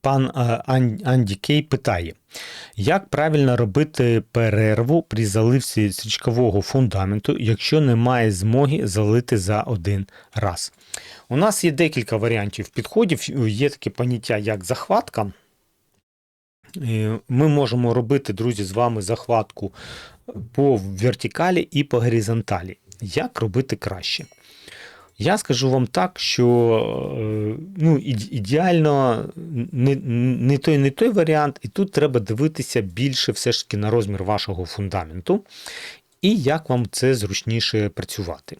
Пан е, Анді Кей питає, як правильно робити перерву при заливці стрічкового фундаменту, якщо немає змоги залити за один раз? У нас є декілька варіантів підходів. Є таке поняття, як захватка. Ми можемо робити, друзі, з вами захватку по вертикалі і по горизонталі. Як робити краще? Я скажу вам так, що е, ну, ідеально не, не той, не той варіант, і тут треба дивитися більше все ж таки на розмір вашого фундаменту і як вам це зручніше працювати.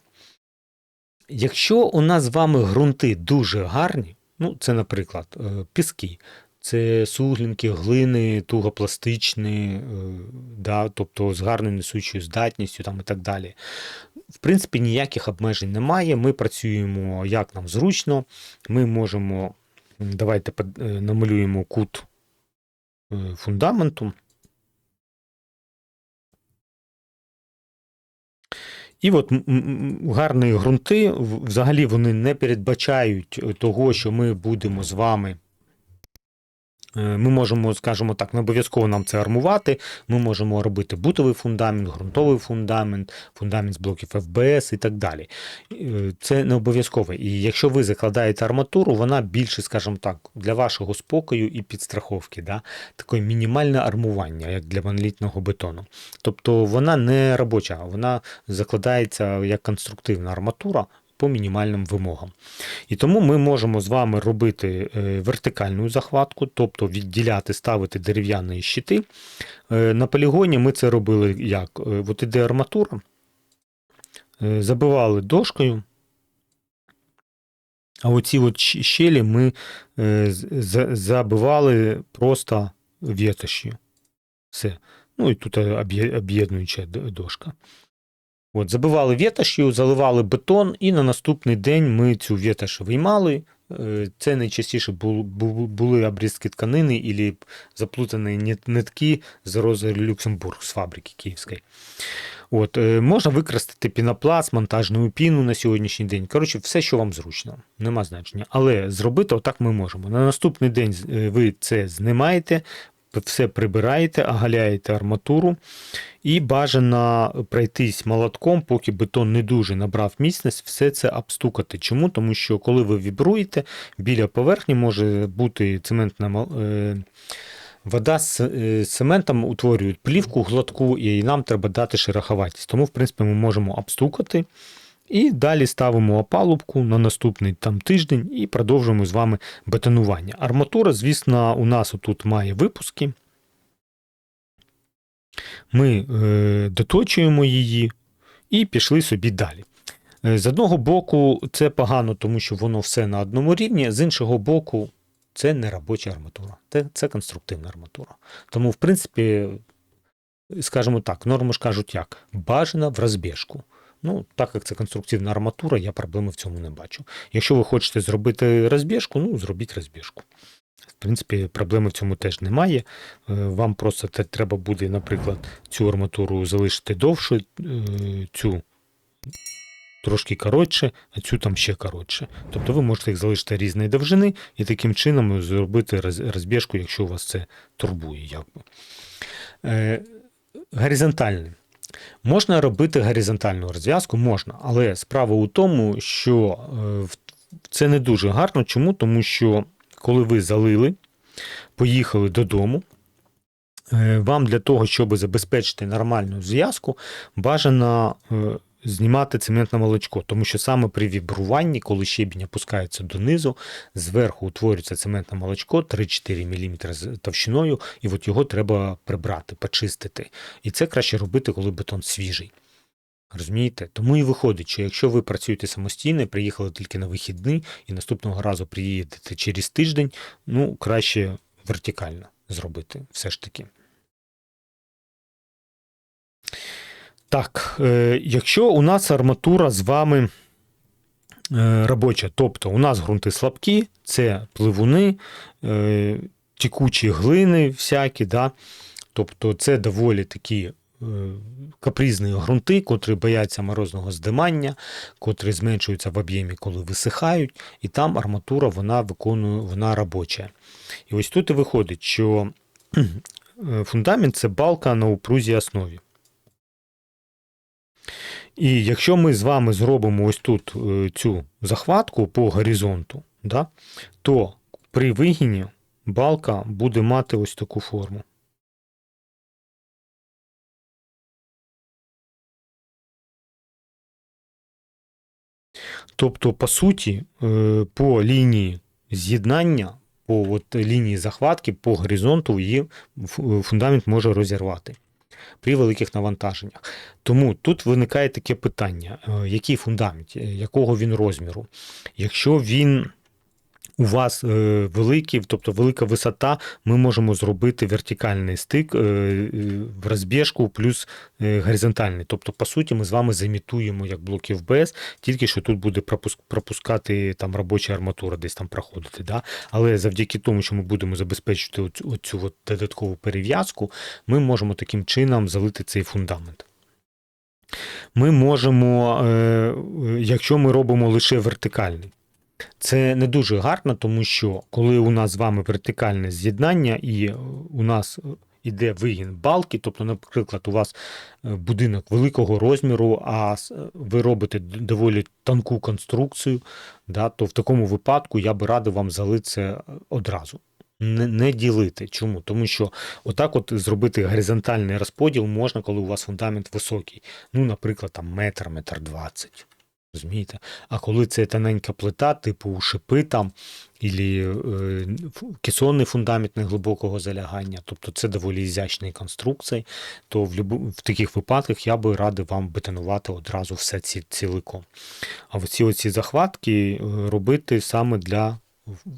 Якщо у нас з вами ґрунти дуже гарні, ну це, наприклад, е, піски, це суглінки, глини, тугопластичні, е, да, тобто з гарною несучою здатністю там, і так далі. В принципі, ніяких обмежень немає. Ми працюємо як нам зручно. Ми можемо, давайте е, намалюємо кут е, фундаменту. І от гарні ґрунти, взагалі вони не передбачають того, що ми будемо з вами. Е, Ми можемо, скажімо так, не обов'язково нам це армувати. Ми можемо робити бутовий фундамент, ґрунтовий фундамент, фундамент з блоків ФБС і так далі. Е, Це не обов'язково. І якщо ви закладаєте арматуру, вона більше, скажімо так, для вашого спокою і підстраховки, да? таке мінімальне армування, як для монолітного бетону. Тобто вона не робоча, вона закладається як конструктивна арматура. По мінімальним вимогам. І тому ми можемо з вами робити е, вертикальну захватку, тобто відділяти, ставити дерев'яні щити. Е, На полігоні ми це робили як? Е, От іде арматура, забивали дошкою, а оці от щелі ми забивали просто вітошю. Все. Ну і тут об'єднуюча дошка. От, забивали вітошю, заливали бетон, і на наступний день ми цю вітош виймали. Е, Це найчастіше бу- бу- були обрізки тканини і заплутані нитки з Рози Люксембург з фабрики Київської. От, е, можна використати пінопласт, монтажну піну на сьогоднішній день. Коротше, все, що вам зручно, нема значення. Але зробити отак ми можемо. На наступний день е, ви це знімаєте, все прибираєте, оголяєте арматуру і бажано пройтись молотком, поки бетон не дуже набрав міцність, все це обстукати. Чому? Тому що коли ви вібруєте, біля поверхні може бути цементна е, Вода з е, цементом утворює плівку гладку, і нам треба дати шероховатість. Тому, в принципі, ми можемо обстукати. І далі ставимо опалубку на наступний там тиждень і продовжуємо з вами бетонування. Арматура, звісно, у нас тут має випуски. Ми е, доточуємо її і пішли собі далі. Е, З одного боку, це погано, тому що воно все на одному рівні, з іншого боку, це не робоча арматура, це, це конструктивна арматура. Тому, в принципі, скажімо так, норми ж кажуть як? Бажано в розбіжку. Ну, так як це конструктивна арматура, я проблеми в цьому не бачу. Якщо ви хочете зробити розбіжку, ну зробіть розбіжку. В принципі, проблеми в цьому теж немає. Е, Вам просто треба буде, наприклад, цю арматуру залишити довше, е, цю трошки коротше, а цю там ще коротше. Тобто ви можете їх залишити різної довжини і таким чином зробити розбіжку, якщо у вас це турбує. Якби. Е, горизонтальний. Можна робити горизонтальну розв'язку, можна, але справа у тому, що е, це не дуже гарно. Чому? Тому що коли ви залили, поїхали додому, е, вам для того, щоб забезпечити нормальну зв'язку, бажано е, знімати цементне молочко, тому що саме при вібруванні, коли щебінь опускається донизу, зверху утворюється цементне молочко 3-4 мм товщиною, і от його треба прибрати, почистити. І це краще робити, коли бетон свіжий. Розумієте? Тому і виходить, що якщо ви працюєте самостійно, приїхали тільки на вихідний, і наступного разу приїдете через тиждень, ну, краще вертикально зробити все ж таки. Так, е, якщо у нас арматура з вами е, робоча, тобто у нас ґрунти слабкі, це пливуни, е, текучі глини всякі, да? тобто це доволі такі капризні ґрунти, котрі бояться морозного здимання, котрі зменшуються в об'ємі, коли висихають, і там арматура вона виконує, вона робоча. І ось тут і виходить, що фундамент це балка на упрузій основі. І якщо ми з вами зробимо ось тут е, цю захватку по горизонту, да, то при вигині балка буде мати ось таку форму. Тобто, по суті, е, по лінії з'єднання, по от лінії захватки, по горизонту її фундамент може розірвати при великих навантаженнях. Тому тут виникає таке питання: е, який фундамент, е, якого він розміру? Якщо він у вас е, великий, тобто велика висота, ми можемо зробити вертикальний стик е, в розбіжку плюс е, горизонтальний. Тобто, по суті, ми з вами замітуємо як блоки ФБС, тільки що тут буде пропуск, пропускати там робоча арматура, десь там проходити. Да? Але завдяки тому, що ми будемо забезпечувати оцю, оцю от додаткову перев'язку, ми можемо таким чином залити цей фундамент. Ми можемо, е, якщо ми робимо лише вертикальний, це не дуже гарно, тому що коли у нас з вами вертикальне з'єднання і е, у нас е, іде вигін балки, тобто, наприклад, у вас е, будинок великого розміру, а ви робите доволі тонку конструкцію, да, то в такому випадку я би радив вам залити це одразу. Не, не ділити. Чому? Тому що отак от зробити горизонтальний розподіл можна, коли у вас фундамент високий. Ну, наприклад, там метр, метр двадцять. Розумієте? А коли це тоненька плита, типу шипи там, ілі е, кесонний фундамент неглибокого залягання, тобто це доволі ізячні конструкції, то в, любу, в таких випадках я би радив вам бетонувати одразу все ці, ціликом. А оці оці захватки е, робити саме для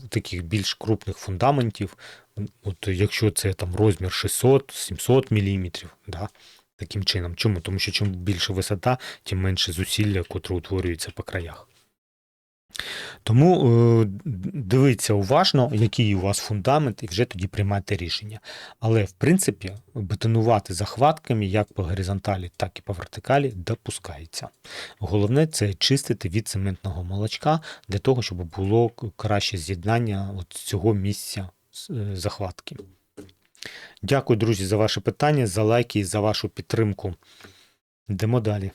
таких більш крупних фундаментів, от якщо це там розмір 600-700 мм, да, таким чином. Чому? Тому що чим більше висота, тим менше зусилля, котре утворюється по краях. Тому е, дивіться уважно, який у вас фундамент, і вже тоді приймайте рішення. Але в принципі бетонувати захватками як по горизонталі, так і по вертикалі допускається. Головне це чистити від цементного молочка для того, щоб було краще з'єднання от цього місця е, захватки. Дякую, друзі, за ваше питання, за лайки і за вашу підтримку. Йдемо далі.